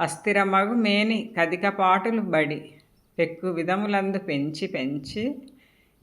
అస్థిరమగు మేని కదికపాటులు బడి. పెక్కు విధములందు పెంచి పెంచి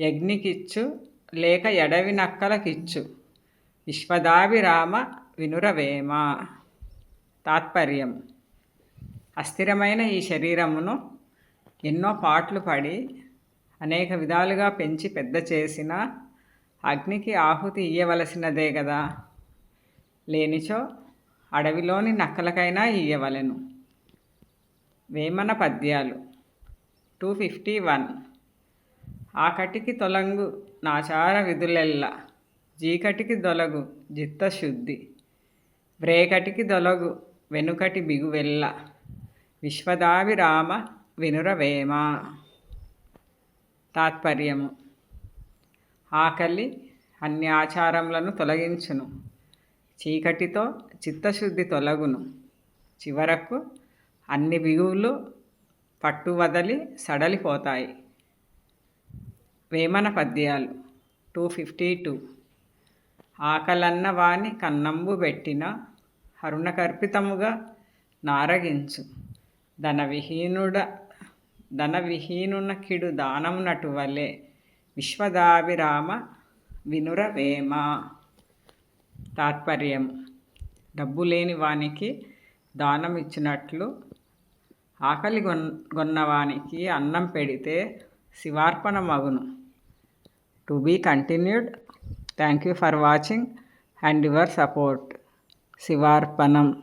యజ్ఞికిచ్చు లేక ఎడవి నక్కలకిచ్చు. విశ్వదాభిరామ వినురవేమ. తాత్పర్యం. అస్థిరమైన ఈ శరీరమును ఎన్నో పాటలు పడి అనేక విధాలుగా పెంచి పెద్ద చేసిన అగ్నికి ఆహుతి ఇయ్యవలసినదే కదా లేనిచో అడవిలోని నక్కలకైనా ఇయ్యవలెను. వేమన పద్యాలు. టూ ఫిఫ్టీ వన్ ఆకటికి తొలంగు నాచార విధులెల్ల. జీకటికి దొలగు జిత్తశుద్ధి వ్రేకటికి దొలగు వెనుకటి బిగువెల్ల. విశ్వదాభిరామ వినురవేమ తాత్పర్యము. ఆకలి అన్ని ఆచారములను తొలగించును. చీకటితో చిత్తశుద్ధి తొలగును. చివరకు అన్ని బిగువులు పట్టు వదలి సడలిపోతాయి. వేమన పద్యాలు టూ ఫిఫ్టీ టూ. ఆకలన్న వాని కన్నంబు పెట్టిన హరుణకర్పితముగా నారగించు. ధనవిహీనుడ ధనవిహీనునకిడు ధన దానమునటు వలె విశ్వదాభిరామ వినురవేమ తాత్పర్యం డబ్బు లేని వానికి దానం ఇచ్చినట్లు ఆకలి గొన్ గొన్నవానికి అన్నం పెడితే శివార్పణ మగును to be continued thank you for watching and your support. శివార్పణం.